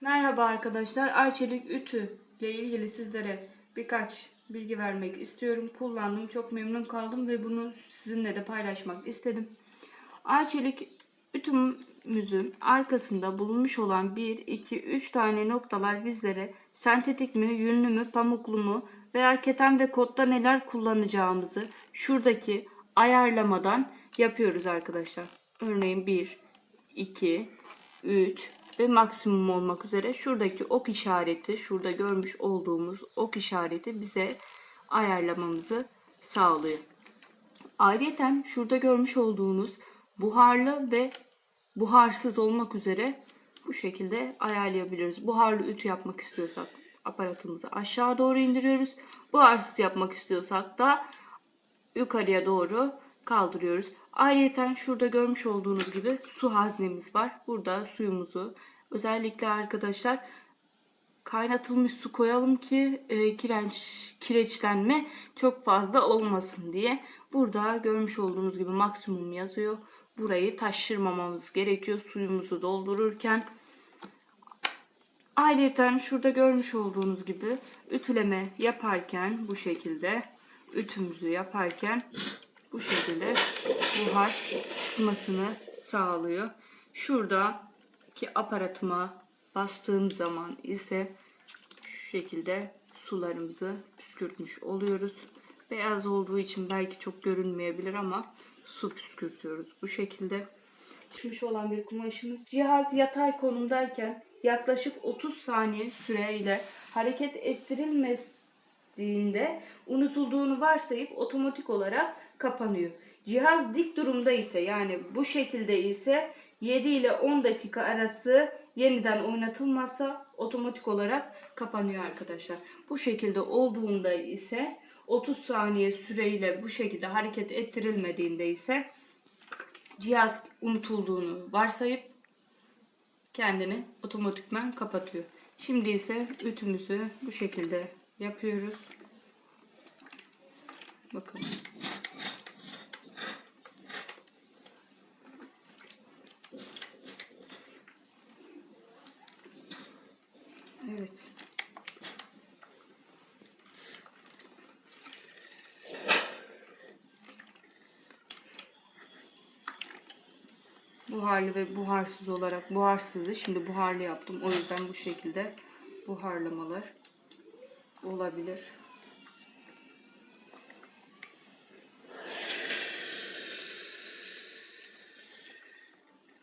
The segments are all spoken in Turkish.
Merhaba arkadaşlar. Arçelik ütü ile ilgili sizlere birkaç bilgi vermek istiyorum. Kullandım, çok memnun kaldım ve bunu sizinle de paylaşmak istedim. Arçelik ütümüzün arkasında bulunmuş olan 1, 2, 3 tane noktalar bizlere sentetik mi, yünlü mü, pamuklu mu veya keten ve kotta neler kullanacağımızı şuradaki ayarlamadan yapıyoruz arkadaşlar. Örneğin 1, 2, 3 ve maksimum olmak üzere şuradaki ok işareti, şurada görmüş olduğumuz ok işareti bize ayarlamamızı sağlıyor. Ayrıca şurada görmüş olduğunuz buharlı ve buharsız olmak üzere bu şekilde ayarlayabiliriz. Buharlı ütü yapmak istiyorsak aparatımızı aşağı doğru indiriyoruz. Buharsız yapmak istiyorsak da yukarıya doğru kaldırıyoruz. Ayrıca şurada görmüş olduğunuz gibi su haznemiz var. Burada suyumuzu özellikle arkadaşlar kaynatılmış su koyalım ki e, kireç, kireçlenme çok fazla olmasın diye. Burada görmüş olduğunuz gibi maksimum yazıyor. Burayı taşırmamamız gerekiyor suyumuzu doldururken. Ayrıca şurada görmüş olduğunuz gibi ütüleme yaparken bu şekilde ütümüzü yaparken bu şekilde buhar çıkmasını sağlıyor. Şuradaki aparatıma bastığım zaman ise şu şekilde sularımızı püskürtmüş oluyoruz. Beyaz olduğu için belki çok görünmeyebilir ama su püskürtüyoruz bu şekilde. Çıkmış olan bir kumaşımız. Cihaz yatay konumdayken yaklaşık 30 saniye süreyle hareket ettirilmediğinde unutulduğunu varsayıp otomatik olarak kapanıyor. Cihaz dik durumda ise yani bu şekilde ise 7 ile 10 dakika arası yeniden oynatılmazsa otomatik olarak kapanıyor arkadaşlar. Bu şekilde olduğunda ise 30 saniye süreyle bu şekilde hareket ettirilmediğinde ise cihaz unutulduğunu varsayıp kendini otomatikman kapatıyor. Şimdi ise ütümüzü bu şekilde yapıyoruz. Bakın. Evet. Buharlı ve buharsız olarak buharsızdı. Şimdi buharlı yaptım. O yüzden bu şekilde buharlamalar olabilir.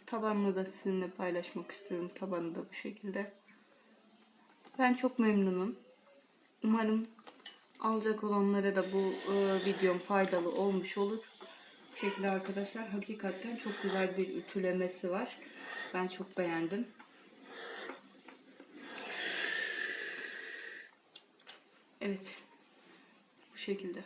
Tabanını da sizinle paylaşmak istiyorum. Tabanı da bu şekilde. Ben çok memnunum. Umarım alacak olanlara da bu e, videom faydalı olmuş olur. Bu şekilde arkadaşlar hakikaten çok güzel bir ütülemesi var. Ben çok beğendim. Evet. Bu şekilde.